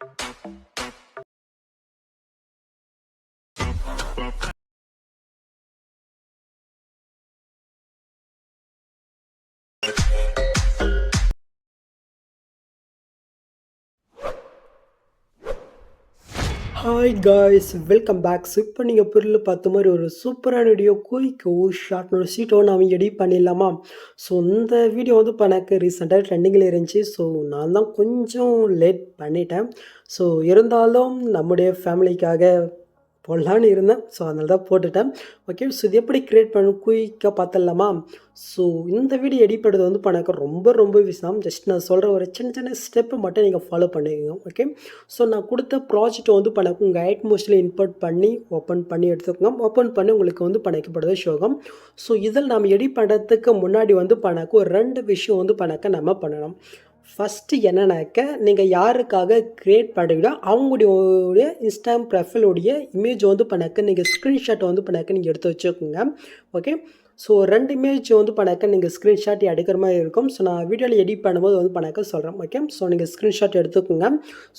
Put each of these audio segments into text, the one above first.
Thank you. Hi guys welcome back இப்போ நீங்கள் பொருள் பார்த்த மாதிரி ஒரு சூப்பரான வீடியோ குயிக்கோ ஷார்ட் சீட்டோ நான் எடிட் பண்ணிடலாமா? ஸோ இந்த வீடியோ வந்து இப்போ எனக்கு ரீசெண்டாக ட்ரெண்டிங்கில் இருந்துச்சு. ஸோ நான் தான் கொஞ்சம் லேட் பண்ணிட்டேன். ஸோ இருந்தாலும் நம்முடைய ஃபேமிலிக்காக போடலான்னு இருந்தேன். ஸோ அதனால தான் போட்டுட்டேன். ஓகே ஸோ இது எப்படி க்ரியேட் பண்ண குயிக்காக பார்த்துடலாமா? ஸோ இந்த வீடியோ எடிட் பண்ணுறது வந்து இப்போ ரொம்ப ரொம்ப விஷயம். ஜஸ்ட் நான் சொல்கிற ஒரு சின்ன சின்ன ஸ்டெப்பு மட்டும் நீங்கள் ஃபாலோ பண்ணிக்கோங்க. ஓகே ஸோ நான் கொடுத்த ப்ராஜெக்ட் வந்து பண்ணக்கு உங்கள் ஐட் மோஸ்ட்லி இன்புட் பண்ணி ஓப்பன் பண்ணி எடுத்துக்கோங்க. ஓப்பன் பண்ணி உங்களுக்கு வந்து பணைக்கப்படுது ஷோகம் ஸோ இதில் நம்ம எடிட் பண்ணுறதுக்கு முன்னாடி வந்து பண்ணக்கு ஒரு ரெண்டு விஷயம் வந்து பண்ணக்க நம்ம பண்ணணும். ஃபஸ்ட்டு என்னன்னாக்க நீங்கள் யாருக்காக க்ரியேட் பண்ணுறீங்களோ அவங்களுடைய இன்ஸ்டாம் ப்ரொஃபைலுடைய இமேஜ் வந்து பண்ணாக்க நீங்கள் ஸ்க்ரீன்ஷாட் வந்து பண்ணாக்க நீங்கள் எடுத்து வச்சுக்கோங்க. ஓகே ஸோ ரெண்டு இமேஜ் வந்து பண்ணாக்க நீங்கள் ஸ்க்ரீன்ஷாட் எடுக்கிற மாதிரி இருக்கும். ஸோ நான் வீடியோவில் எடிட் பண்ணும்போது வந்து பண்ணாக்க சொல்கிறேன் ஓகே ஸோ நீங்கள் ஸ்க்ரீன்ஷாட் எடுத்துக்கோங்க.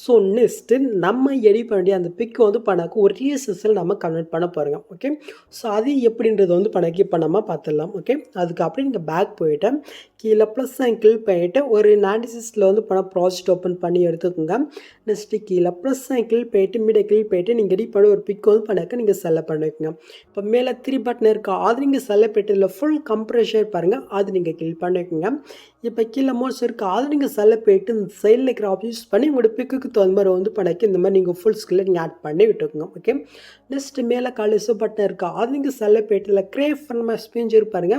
ஸோ நெக்ஸ்ட்டு நம்ம எடிட் வேண்டிய அந்த பிக்கு வந்து பண்ணாக்க ஒரு ரீசஸில் நம்ம கன்வெர்ட் பண்ண போகிறோம் ஓகே ஸோ அது எப்படின்றது வந்து பண்ணாக்க இப்போ நம்ம பார்த்துடலாம். ஓகே அதுக்கு அப்படி நீங்கள் பேக் போயிட்டேன். கீழே ப்ளஸ் கிளிக் பண்ணிவிட்டு ஒரு நாண்டிசிஸில் வந்து பண்ண ப்ராஜெக்ட் ஓப்பன் பண்ணி எடுத்துக்கோங்க. நெக்ஸ்ட்டு கீழே ப்ளஸ் கிளிக் போயிட்டு மீடியா கிளிக் போயிட்டு நீங்கள் எடிட் பண்ண ஒரு பிக் வந்து பண்ணாக்க நீங்கள் செலக்ட் பண்ணிக்கோங்க. இப்போ மேலே த்ரீ பட்டன் இருக்கா. அது நீங்கள் செலக்ட் பண்ணிட்டு இதில் ஃபுல் கம்ப்ரெஷர் பாருங்கள் அது நீங்கள் கிளிக் பண்ணிக்கோங்க. இப்போ கீழே மோட்ஸ் இருக்குது அது நீங்கள் செல்ல போயிட்டு இந்த சைடில் இருக்கிற ஆப்ஷன் யூஸ் பண்ணி உங்களோட பிக்குக்கு தகுந்த மாதிரி வந்து பண்ணாக்கி இந்த மாதிரி நீங்கள் ஃபுல் ஸ்கில்லை நீங்கள் ஆட் பண்ணி விட்டுக்கோங்க. ஓகே நெக்ஸ்ட்டு மேலே காலேஜ் பட்டன் இருக்கா? அது நீங்கள் செல்ல போயிட்டு இல்லை கிரேஃப் நம்ம ஸ்பீஞ்ச் இருப்பாருங்க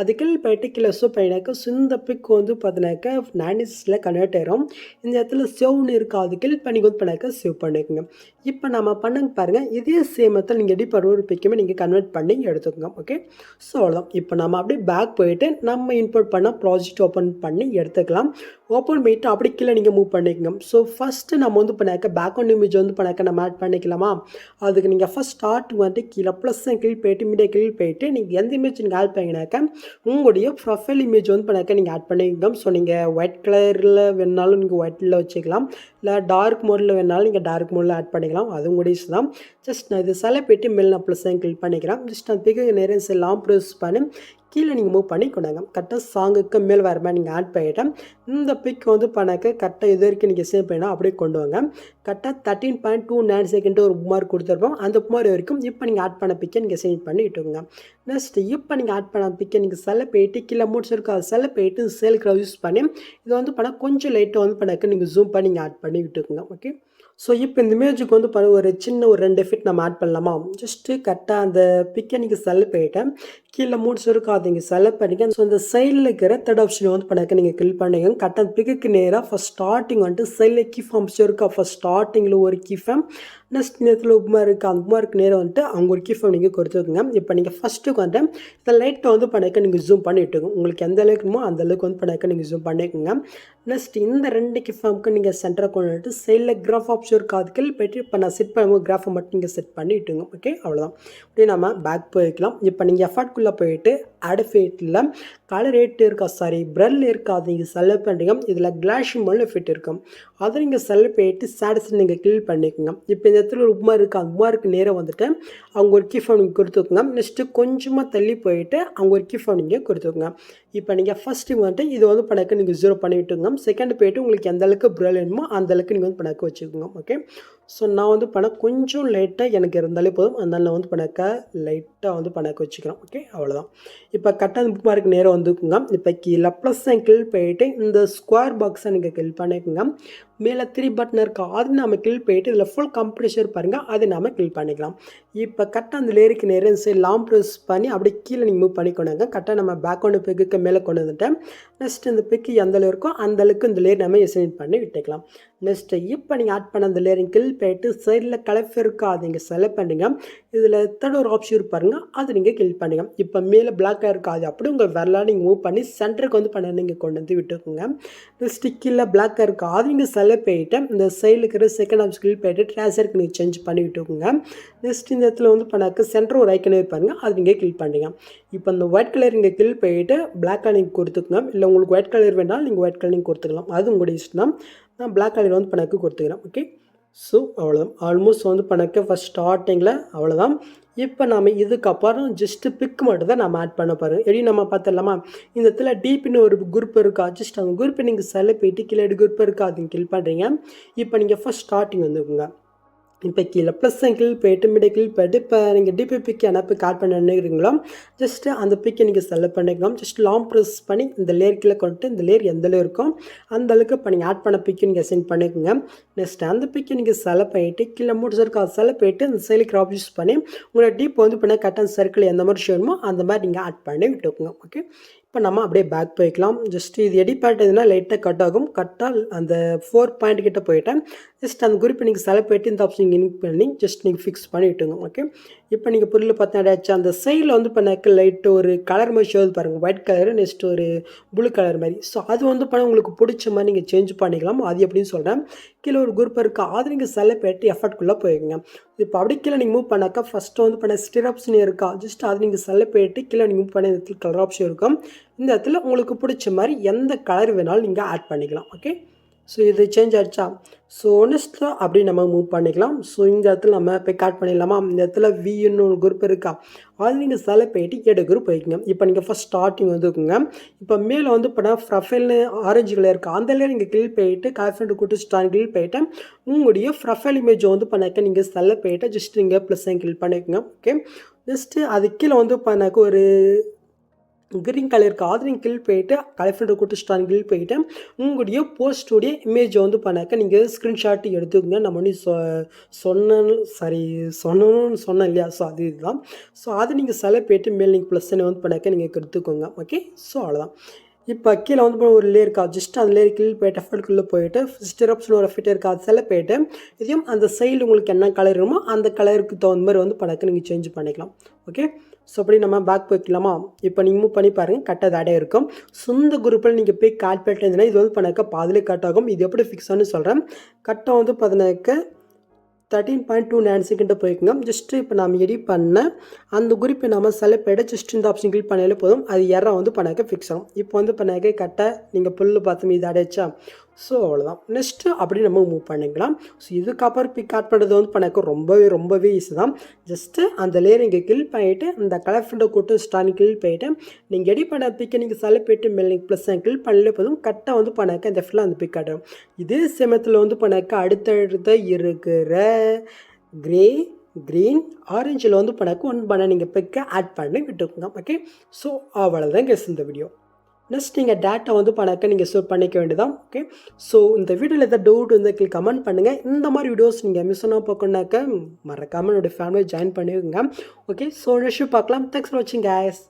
அது கீழே போயிட்டு கீழே சோ பண்ணினாக்கா ஸோ இந்த பிக் வந்து பார்த்தினாக்கா நைன்டிஸில் கன்வெர்ட் ஆயிரும். இந்த இடத்துல சேவ்னு இருக்கா? அது கிளிக் பண்ணி வந்து பண்ணாக்கா சேவ் பண்ணிக்கோங்க. இப்போ நம்ம பண்ணுங்க பாருங்கள் இதே சேமத்தில் நீங்கள் எடி பண்ணுற ஒரு பிக்குமே நீங்கள் கன்வெர்ட் பண்ணி எடுத்துக்கோங்க. ஓகே ஸோ அவ்வளோதான் இப்போ நம்ம அப்படியே பேக் போயிட்டு நம்ம இன்புட் பண்ண ப்ராஜெக்ட் ஓப்பன் பண்ணி எடுத்துக்கலாம். ஓப்பன் பண்ணிவிட்டு அப்படி கீழே நீங்கள் மூவ் பண்ணிக்கோங்க. ஸோ ஃபஸ்ட்டு நம்ம வந்து பண்ணாக்க பேக்ரவுண்ட் இமேஜ் வந்து பண்ணாக்க நம்ம ஆட் பண்ணிக்கலாமா? அதுக்கு நீங்கள் ஃபஸ்ட் ஸ்டார்ட் வந்துட்டு கீழே ப்ளஸ் கீழ் போயிட்டு மீடியா கீழ் போயிட்டு நீங்கள் எந்த இமேஜ் நீங்கள் ஆட் பண்ணிங்கனாக்க உங்களுடைய ப்ரொஃபைல் இமேஜ் வந்து பண்ணாக்க நீங்கள் ஆட் பண்ணிக்கோங்க. ஸோ நீங்கள் ஒயிட் கலரில் வேணாலும் நீங்கள் ஒயிட்டில் வச்சுக்கலாம். இல்லை டார்க் மோடில் வேணாலும் நீங்கள் டார்க் மோடில் ஆட் பண்ணிக்கலாம். அதுவும் உங்களுடைய யூஸ் தான். ஜஸ்ட் நான் இது செலக்ட் போயிட்டு மேல் நான் ப்ளஸ் கிளிக் பண்ணிக்கிறேன். ஜஸ்ட் நான் பிக்கு நிறைய செல்லாம் ப்ரொசஸ் பண்ணி கீழே நீங்கள் மூவ் பண்ணி கொண்டாங்க. கரெக்டாக சாங்குக்கு மேல் வர மாதிரி நீங்கள் ஆட் பண்ணிட்டேன் இந்த பிக் வந்து பண்ணாக்க கரெக்டாக இது வரைக்கும் நீங்கள் சேவ் பண்ணினா அப்படியே கொண்டு வாங்க. கரெக்டாக thirteen point two nine second ஒரு மார்க் கொடுத்துருப்போம். அந்த மார்க் வரைக்கும் இப்போ நீங்கள் ஆட் பண்ண பிக்கை நீங்கள் சேவ் பண்ணி விட்டுக்கோங்க நெக்ஸ்ட் இப்போ நீங்கள் ஆட் பண்ண பிக்கை நீங்கள் செல்ல போயிட்டு கீழே மூட்ஸ் இருக்கும் அது செல்ல போயிட்டு சேலுக்கு யூஸ் பண்ணி இது வந்து பண்ணால் கொஞ்சம் லைட்டாக வந்து பண்ணக்கு நீங்கள் ஜூம் பண்ணி நீங்கள் ஆட் பண்ணி விட்டுக்கோங்க ஓகே ஸோ இப்போ இந்த இமேஜுக்கு வந்து பண்ண ஒரு சின்ன ஒரு ரெண்டு ஃபிட் நம்ம ஆட் பண்ணலாமா? ஜஸ்ட்டு கரெக்டாக அந்த பிக்கை நீங்கள் செல்ல போயிட்டேன் கீழே மூட்ஸ் இருக்கும் நீங்கள் செலக்ட் பண்ணிக்க ஸோ இந்த சைடில் இருக்கிற தேர்ட் ஆப்ஷன் வந்து பண்ணாக்க நீங்கள் கிளிக் பண்ணுங்க. கட்டன் பிக்குக்கு நேராக ஃபஸ்ட் ஸ்டார்டிங் வந்துட்டு சைடில் கீ ஃபார்ம்ஸ் இருக்கா ஃபஸ்ட் ஸ்டார்டிங்கில் ஒரு கீ ஃபார்ம் நெக்ஸ்ட் நேரத்தில் உப்புமா இருக்குது அந்த உப்புமாருக்கு நேரம் வந்துட்டு அவங்க ஒரு கீ ஃபார்ம் நீங்கள் கொடுத்துருக்குங்க இப்போ நீங்கள் ஃபஸ்ட்டுக்கு வந்துட்டு இந்த லைட்டை வந்து பண்ணாக்க நீங்கள் ஜூம் பண்ணி உங்களுக்கு எந்த அளவுக்குமோ அந்த அளவுக்கு வந்து பண்ணாக்க நீங்கள் ஜூம் பண்ணிக்கோங்க. நெக்ஸ்ட் இந்த ரெண்டு கீ ஃபார்முக்கு நீங்கள் சென்டரை கொண்டு வந்துட்டு சைடில் கிராஃப் ஆப்ஷன் இருக்கா அதுக்கு போய்ட்டு இப்போ நான் செட் பண்ணும்போது கிராஃபை மட்டும் நீங்கள் செட் பண்ணிவிட்டுங்க ஓகே அவ்வளோதான் அப்படியே நம்ம பேக் போய்க்கலாம். இப்போ நீங்கள் எஃபர்ட்குள்ளே போயிட்டு அடஃபேட்டில் கலர் ரேட் இருக்கா? சாரி ப்ரெல் இருக்கா? நீங்கள் செலக்ட் பண்ணுறீங்க இதில் கிளாஷ் மொழில் ஃபிட் இருக்கும். அதை நீங்கள் செலக்ட் பண்ணிட்டு ஸ்டேட்டஸ் நீங்கள் கிளியர் பண்ணிக்கோங்க. இப்போ இந்த இடத்துல ஒரு உமா இருக்குது அந்த உமாருக்கு நேராக வந்துட்டு அவங்க ஒரு கிஃப்ட் நீங்கள் கொடுத்துக்கோங்க நெக்ஸ்ட்டு கொஞ்சமாக தள்ளி போயிட்டு அவங்க ஒரு கிஃப்ட் நீங்கள் கொடுத்துக்கோங்க இப்போ நீங்கள் ஃபஸ்ட்டு வந்துட்டு இது வந்து பணக்கு நீங்கள் ஜீரோ பண்ணி விட்டுங்க செகண்ட் போயிட்டு உங்களுக்கு எந்த அளவுக்கு ப்ரெல் வேணுமோ அந்த அளவுக்கு நீங்கள் வந்து பணக்க வச்சுக்கோங்க. ஓகே ஸோ நான் வந்து பணம் கொஞ்சம் லைட்டாக எனக்கு இருந்தாலே போதும். அதனால் நான் வந்து பணக்க லைட்டாக வந்து பணக்க வச்சுக்கிறேன். ஓகே அவ்வளோதான் இப்போ கரெக்டாக புக் மார்க் நேரம் வந்துக்குங்க. இப்போ கீழே ப்ளஸ் கில் போயிட்டு இந்த ஸ்கொயர் பாக்ஸை நீங்கள் கில் பண்ணிக்கோங்க. மேலே த்ரீ பட்டன் இருக்கா அது நம்ம கில் போயிட்டு இதில் ஃபுல் கம்ப்ரெஷர் பாருங்கள் அதை நாம் கில் பண்ணிக்கலாம். இப்போ கரெக்டாக அந்த லேருக்கு நேரம் சரி லாங் ப்ரெஸ் பண்ணி அப்படியே கீழே நீங்கள் மூவ் பண்ணிக்கொண்டாங்க கரெக்டாக நம்ம பேக்ரவுண்டு பிக்குக்கு மேலே கொண்டு வந்துட்டேன். நெக்ஸ்ட் இந்த பிக்கு எந்த அளவு இருக்கோ அந்த அளவுக்கு இந்த லேர் நம்ம எசைன் பண்ணி விட்டுக்கலாம். நெக்ஸ்ட்டு இப்போ நீங்கள் ஆட் பண்ண அந்த லேரிங் கில் போயிட்டு சைடில் கலஃப் இருக்கா நீங்கள் செலக்ட் பண்ணுங்க. இதில் தேர்ட் ஒரு ஆப்ஷன் இருப்பாருங்க அதை நீங்கள் கில் பண்ணுங்க. இப்போ மேலே பிளாக்காக இருக்காது. அப்படி உங்கள் வரலாம் நீங்கள் மூவ் பண்ணி சென்டருக்கு வந்து பண்ண நீங்கள் கொண்டு வந்து விட்டுக்கோங்க. நெக்ஸ்ட் கீழே பிளாக்காக இருக்கா? அது நீங்கள் செலக்ட் போயிட்டு இந்த சைடில் இருக்கிற செகண்ட் ஆப்ஷன் கில் போயிட்டு ட்ரான்ஸ்ஃபருக்கு நீங்கள் சேஞ்ச் பண்ணி விட்டுக்கோங்க. நெக்ஸ்ட் இந்த இடத்துல வந்து பண்ணாக்க சென்டர் ஒரு ஐக்கனே இருப்பாருங்க அது நீங்கள் கில் பண்ணுங்க. இப்போ இந்த ஒயிட் கலர் இங்கே கில் போயிட்டு பிளாக்காக நீங்கள் கொடுத்துக்கோங்க. இல்லை உங்களுக்கு ஒயிட் கலர் வேணாலும் நீங்கள் ஒயிட் கலர் நீங்கள் கொடுத்துக்கலாம். அது உங்களுடைய இஷ்டம் தான். நான் பிளாக் கலர் வந்து பணக்கு கொடுத்துக்கிறேன் ஓகே ஸோ அவ்வளோதான் ஆல்மோஸ்ட் வந்து பண்ணக்க ஃபஸ்ட் ஸ்டார்டிங்கில் அவ்வளோதான் இப்போ நம்ம இதுக்கப்புறம் ஜஸ்ட்டு பிக் மட்டும் தான் நம்ம ஆட் பண்ண போகிறோம் எப்படி நம்ம பார்த்துடலாமா? இந்த இடத்துல டீப்னு ஒரு குரூப் இருக்கா? ஜஸ்ட் அந்த குரூப்பை நீங்கள் செலக்ட் போயிட்டு கீழே குரூப் இருக்கா? அது கில் பண்ணுறீங்க இப்போ நீங்கள் ஃபஸ்ட் ஸ்டார்டிங் வந்துக்குங்க. இப்போ கீழே ப்ளஸ் கீழ் போயிட்டு மிட கீழ் போயிட்டு இப்போ நீங்கள் டிபி பிக் என்ன பிக் ஆட் பண்ண நினைக்கிறீங்களோ ஜஸ்ட்டு அந்த பிக்கை நீங்கள் செலக்ட் பண்ணிக்கலாம் ஜஸ்ட் லாங் ப்ரெஸ் பண்ணி இந்த லேயர் கீழே கொண்டு இந்த லேயர் எந்த லேயர் இருக்கும் அந்த அளவுக்கு இப்போ நீங்கள் ஆட் பண்ண பிக்கு நீங்கள் சென்ட் பண்ணிக்கோங்க. நெக்ஸ்ட் அந்த பிக்கை நீங்கள் செலக்ட் பண்ணிவிட்டு கீழே மூணு சர்க்கிள் அதை செலக்ட் பண்ணிட்டு அந்த சைடு கிராப் யூஸ் பண்ணி உங்களோட டீப் வந்து பண்ண கட்டன் சர்க்கிள் எந்த மாதிரி வேணுமோ அந்த மாதிரி நீங்கள் ஆட் பண்ணி விட்டுக்கோங்க. ஓகே இப்போ நம்ம அப்படியே பேக் போய்க்கலாம். ஜஸ்ட் இது எடி எதுனா லைட்டாக கட் ஆகும். கட்டால் அந்த ஃபோர் பாயிண்ட் கிட்டே போயிட்டேன். ஜஸ்ட் அந்த குறிப்பை நீங்கள் செலக்ட் போயிட்டு இந்த ஆப்ஷன் இன்க் பண்ணி ஜஸ்ட் நீங்கள் ஃபிக்ஸ் பண்ணி விட்டுங்க ஓகே இப்போ நீங்கள் பொருள் பார்த்தா அந்த சைடில் வந்து பண்ணாக்க லைட்டு ஒரு கலர் மாதிரி ஷோ பாருங்கள் ஒயிட் கலரு நெக்ஸ்ட் ஒரு ப்ளூ கலர் மாதிரி. ஸோ அது வந்து பண்ண உங்களுக்கு பிடிச்ச மாதிரி நீங்கள் சேஞ்ச் பண்ணிக்கலாம்? அது எப்படின்னு சொல்கிறேன் கீழே ஒரு குரூப் இருக்குது அது நீங்கள் செலக்ட் பண்ணிட்டு எஃபர்ட்குள்ளே போயிருங்க இப்போ அப்படி கீழே நீங்கள் மூவ் பண்ணாக்கா ஃபஸ்ட்டு வந்து பண்ண ஸ்டிரப்ஸ்னு இருக்கா? ஜஸ்ட் அது நீங்கள் செலக்ட் பண்ணிட்டு கீழே நீங்கள் மூவ் பண்ண இடத்துல கலர் ஆப்ஷன் இருக்கும். இந்த இடத்துல உங்களுக்கு பிடிச்ச மாதிரி எந்த கலர் வேணாலும் நீங்கள் ஆட் பண்ணிக்கலாம். ஓகே ஸோ இது சேஞ்ச் ஆகிடுச்சா ஸோ நெக்ஸ்ட்டு அப்படி நம்ம மூவ் பண்ணிக்கலாம். ஸோ இந்த இடத்துல நம்ம போய் கட் பண்ணிடலாமா? இந்த இடத்துல வின்னு ஒரு குரூப் இருக்கா? அது நீங்கள் செலக்ட் போயிட்டு எடு e குரூப் வைக்குங்க இப்போ நீங்கள் ஃபஸ்ட் ஸ்டார்டிங் வந்துக்குங்க. இப்போ மேலே வந்து இப்போ ப்ரொஃபைல்னு ஆரஞ்சு கலர் இருக்குது அந்த நீங்கள் கிளிக் போயிட்டு காஃபண்ட் கூட்டு ஸ்டார் கிளிக் போயிட்டு உங்களுடைய ப்ரொஃபைல் இமேஜ் வந்து பண்ணாக்க நீங்கள் செலக்ட் போயிட்டு ஜஸ்ட் நீங்கள் ப்ளஸ் கிளிக் பண்ணிக்கோங்க. ஓகே நெக்ஸ்ட்டு அது கீழே வந்து பண்ணாக்க ஒரு க்ரீன் கலர் அது நீங்கள் கில் போயிட்டு கலெக்டர் கொடுத்துட்டான் கில் போயிட்டு உங்களுடைய போஸ்ட்டுடைய இமேஜை வந்து பண்ணாக்க நீங்கள் ஸ்க்ரீன்ஷாட் எடுத்துக்கோங்க. நம்ம வந்து சொ சொன்ன சாரி சொன்னணும்னு சொன்னேன் இல்லையா? ஸோ அது இதுதான். ஸோ அதை நீங்கள் செலவு போயிட்டு மேல் நீங்கள் ப்ளஸ் வந்து பண்ணாக்க நீங்கள் எடுத்துக்கோங்க. ஓகே ஸோ அவ்வளோதான் இப்போ கீழே வந்து ஒரு லேயர் இருக்கா. ஜஸ்ட் அந்த லேயர் கீழே போயிட்டு எஃபர்ட்குள்ளே போயிட்டு ஸ்டிரப்ஸ்னு ஒரு ஃபிட் இருக்கா. அது செலக்ட் போயிட்டு இதையும் அந்த சைடில் உங்களுக்கு என்ன கலர் வேணுமோ அந்த கலருக்கு தகுந்த மாதிரி வந்து படக்கு நீங்கள் சேஞ்ச் பண்ணிக்கலாம். ஓகே ஸோ அப்படி நம்ம பேக் போய்க்கலாமா? இப்போ நீங்கள் மூவ் பண்ணி பாருங்கள் கட்டது அடைய இருக்கும். சொந்த குரூப்பில் நீங்கள் போய் கால்குலேட் இருந்தீங்கன்னா இது வந்து பண்ணாக்க பாதிலே கட் ஆகும். இது எப்படி ஃபிக்ஸ் ஆனு சொல்கிறேன் கட்டம் வந்து பார்த்தீங்கன்னாக்க தேர்ட்டீன் பாயிண்ட் டூ நைன் செகண்டை போய்க்குங்க. ஜஸ்ட்டு இப்போ நம்ம எடி பண்ண அந்த குறிப்பை நம்ம செலக்ட் பண்ணிட்டு ஜஸ்ட் இந்த ஆப்ஷன் கிளிக் பண்ணாலே போதும். அது எற வந்து பண்ணாக்க ஃபிக்ஸ் ஆகும். இப்போ வந்து பண்ணாக்க கட்டை நீங்கள் புல் பார்த்து இது அடைச்சா. ஸோ அவ்வளோதான் நெக்ஸ்ட்டு அப்படி நம்ம மூவ் பண்ணிக்கலாம். ஸோ இதுக்கப்புறம் பிக் ஆட் பண்ணுறது வந்து எனக்கு ரொம்பவே ரொம்பவே ஈஸி தான். ஜஸ்ட்டு அந்த லேயர் இங்கே கில் பண்ணிவிட்டு அந்த கலர் ஃப்ரெண்டை கூட்டு ஸ்டான் கில் பண்ணிவிட்டு நீங்கள் எடி பண்ண பிக்கை நீங்கள் செலக்ட் போயிட்டு மெல்லிங் ப்ளஸ் கில் பண்ணலே போதும் கரெக்டாக வந்து பண்ணாக்க இந்த ஃபுல்லாக அந்த பிக் ஆடும் இதே சமயத்தில் வந்து பண்ணாக்க அடுத்தடுத்த இருக்கிற கிரே க்ரீன் ஆரஞ்சில் வந்து பண்ணாக்க ஒன் பண்ண நீங்கள் பிக்கை ஆட் பண்ணி விட்டுக்கோங்க. ஓகே ஸோ அவ்வளோதான் கேஸ் இந்த வீடியோ நெக்ஸ்ட் நீங்கள் டேட்டா வந்து பணக்க நீங்கள் சேவ் பண்ணிக்க வேண்டியதான் ஓகே ஸோ இந்த வீடியோவில் எதாவது டவுட் வந்து கமெண்ட் பண்ணுங்கள் இந்த மாதிரி வீடியோஸ் நீங்கள் மிஸ் பண்ணால் பார்க்கணுனாக்க மறக்காமல் என்னுடைய ஃபேமிலியை ஜாயின் பண்ணிக்கோங்க. ஓகே ஸோ நெக்ஸ்ட் பார்க்கலாம். தேங்க்ஸ் ஃபார் வாட்சிங் கேஸ்